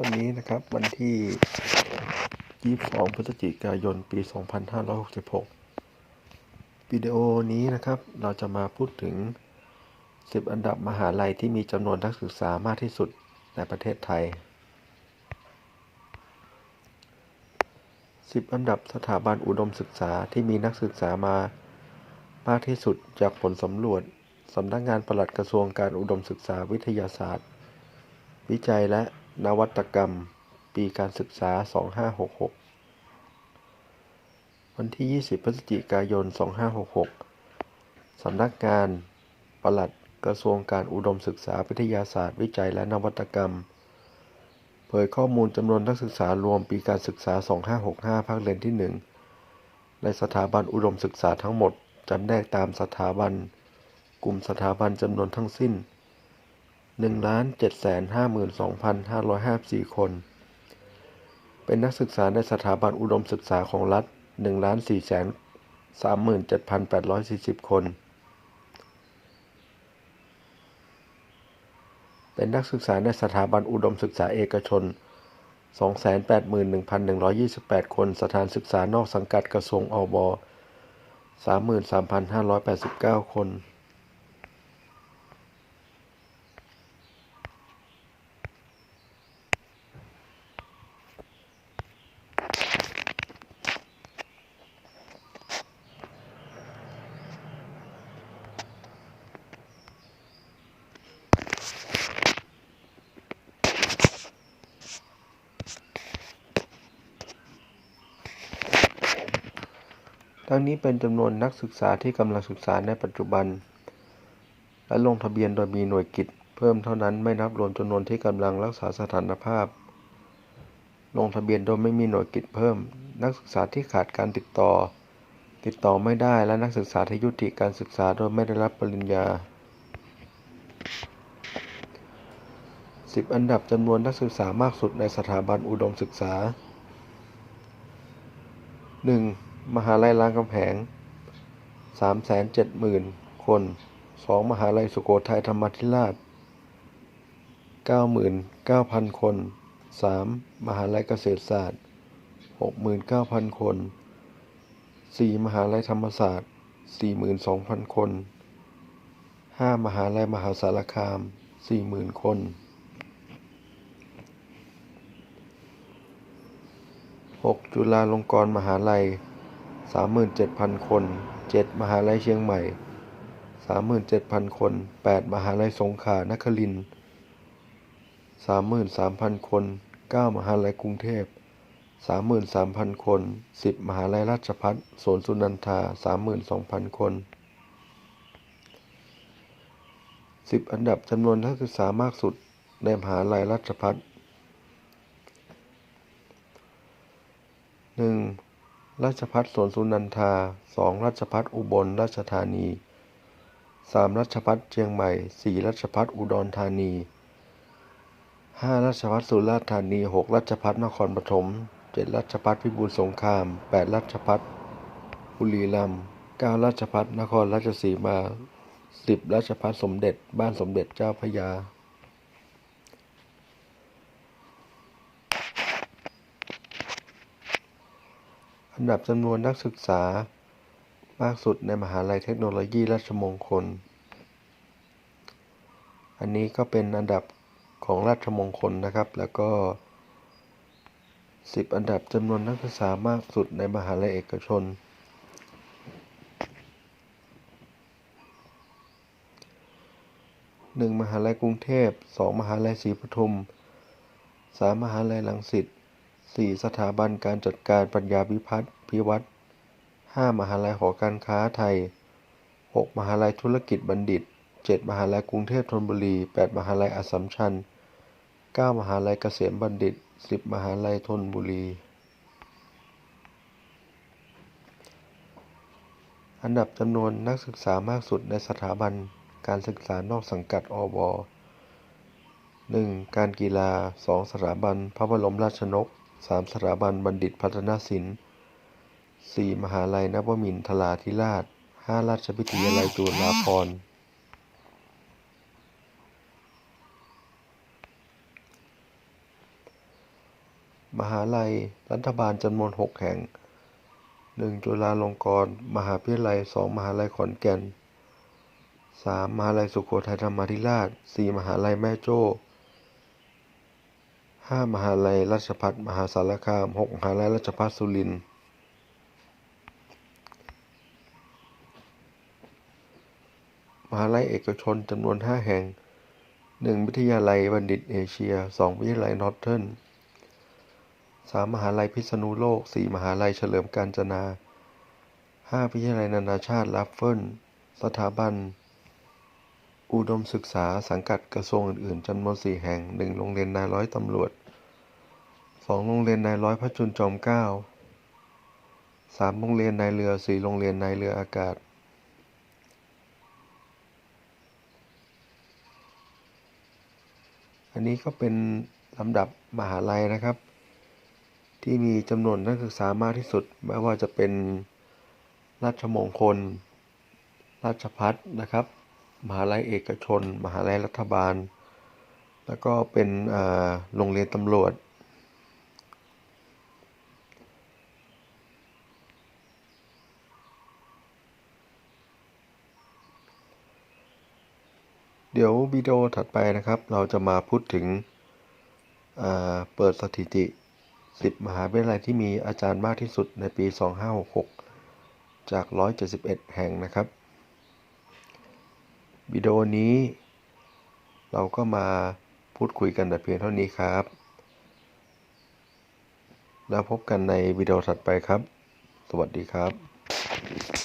วันนี้นะครับวันที่ 22 พฤศจิกายน ปี 2566 วิดีโอนี้นะครับ เราจะมาพูดถึง 10 อันดับมหาลัยที่มีจำนวนนักศึกษามากที่สุดในประเทศไทย 10 อันดับสถาบันอุดมศึกษาที่มีนักศึกษามามากที่สุดจากผลสำรวจสำนักงานปลัดกระทรวงการอุดมศึกษาวิทยาศาสตร์ วิจัยและ นวัตกรรม ปีการศึกษา 2566 วันที่ 20 พฤศจิกายน 2566 สำนักงาน ปลัดกระทรวงการอุดมศึกษาวิทยาศาสตร์วิจัยและนวัตกรรม เผยข้อมูลจำนวนนักศึกษารวมปีการศึกษา 2565 ภาคเรียนที่ 1 ในสถาบันอุดมศึกษาทั้งหมดจำแนกตามสถาบัน กลุ่มสถาบันจำนวนทั้งสิ้น 1,752,554 คน เป็นนักศึกษาในสถาบันอุดมศึกษาของรัฐ 1,437,840 คน เป็นนักศึกษาในสถาบันอุดมศึกษาเอกชน 281,128 คน สถานศึกษานอกสังกัดกระทรวงอบ33,589 คน ทั้งนี้เป็นจำนวนนักศึกษาที่กำลังศึกษาในปัจจุบัน และลงทะเบียนโดยมีหน่วยกิจ เพิ่มเท่านั้นไม่นับรวมจำนวนที่กำลังรักษาสถานภาพ ลงทะเบียนโดยไม่มีหน่วยกิจเพิ่ม นักศึกษาที่ขาดการติดต่อ ติดต่อไม่ได้และนักศึกษาที่ยุติการศึกษาโดยไม่ได้รับปริญญา 10 อันดับจำนวนนักศึกษามากสุดในสถาบันอุดมศึกษา 1. มหาลัยรามคำแหง 370,000 คน 2. มหาลัยสุโขทัยธรรมธิราช 99,000 คน 3. มหาลัยเกษตรศาสตร์ 69,000 คน 4. มหาลัยธรรมศาสตร์ 42,000 คน 5. มหาลัยมหาสารคาม 40,000 คน 6. จุฬาลงกรณ์มหาลัย 37,000 คน 7. มหาลัยเชียงใหม่ 37,000 คน 8. มหาลัยสงขลานครินทร์33,000 คน 9. มหาลัยกรุงเทพ33,000 คน 10. มหาลัยราชภัฏสวนสุนันทา 32,000 คน 10 อันดับจำนวนนักศึกษามากสุดในมหาลัยราชภัฏ 1. ราชภัฏสวนสุนันทา 2. ราชภัฏอุบลราชธานี 3. ราชภัฏเชียงใหม่ 4. ราชภัฏอุดรธานี 5. ราชภัฏสุราษฎร์ธานี 6. ราชภัฏนครปฐม 7. ราชภัฏพิบูลสงคราม 8. ราชภัฏบุรีรัมย์ 9. ราชภัฏนครราชสีมา 10. ราชภัฏสมเด็จ บ้านสมเด็จเจ้าพยา อันดับจำนวนนักศึกษามากสุดในมหาลัยเทคโนโลยีราชมงคล อันนี้ก็เป็นอันดับของราชมงคลนะครับ แล้วก็ 10 อันดับจำนวนนักศึกษามากสุดในมหาลัยเอกชน 1. มหาลัยกรุงเทพ 2. มหาลัยศรีปทุม 3. มหาลัยรังสิต 4. สถาบันการจัดการปัญญาวิพัฒน์พิวัตร 5. มหาลัยหอการค้าไทย 6. มหาลัยธุรกิจบัณฑิต 7. มหาลัยกรุงเทพธนบุรี 8. มหาลัยอัสสัมชัญ 9. มหาลัยเกษมบัณฑิต 10. มหาลัยธนบุรี อันดับจำนวนนักศึกษามากสุดในสถาบันการศึกษานอกสังกัดอบ 1. การกีฬา 2. สถาบันพระบรมราชชนก 3. สถาบันบัณฑิตพัฒนศิลป์ 4. มหาลัยนวมินทราธิราช 5. ราชวิทยาลัยจุฬาภรณ์มหาลัยรัฐบาลจำนวน 6 แห่ง 1. จุฬาลงกรณ์มหาวิทยาลัย 2. มหาลัยขอนแก่น 3. มหาลัยสุโขทัยธรรมาธิราช 4. มหาลัยแม่โจ้ 5. มหาลัยราชภัฏมหาสารคาม 6. มหาลัยราชภัฏสุรินทร์มหาลัยเอกชนจำนวน 5 แห่ง 1. วิทยาลัยบัณฑิตเอเชีย 2. วิทยาลัยนอร์เทิร์น 3. มหาลัยพิษณุโลก 4. มหาลัยเฉลิมกาญจนา 5. วิทยาลัยนานาชาติลัฟเฟิลสถาบัน อุดมศึกษาสังกัดกระทรวงอื่นๆจำนวน4แห่ง 1. โรงเรียนนายร้อยตำรวจ 2. โรงเรียนนายร้อยพระจุลจอมเกล้า 3. โรงเรียนนายเรือ 4. โรงเรียนนายเรืออากาศอันนี้ก็เป็นลำดับมหาลัยนะครับ ที่มีจำนวนนักศึกษามากที่สุด ไม่ว่าจะเป็นราชมงคล ราชพัฒนะครับ มหาลัยเอกชน มหาลัยรัฐบาล แล้วก็เป็นโรงเรียนตำรวจ เดี๋ยววิดีโอถัดไปนะครับ เราจะมาพูดถึงเปิดสถิติ 10 มหาวิทยาลัยที่มีอาจารย์มากที่สุดในปี 2566 จาก 171 แห่งนะครับ วิดีโอนี้ เราก็มาพูดคุยกันแต่เพียงเท่านี้ครับ แล้วพบกันในวิดีโอถัดไปครับ สวัสดีครับ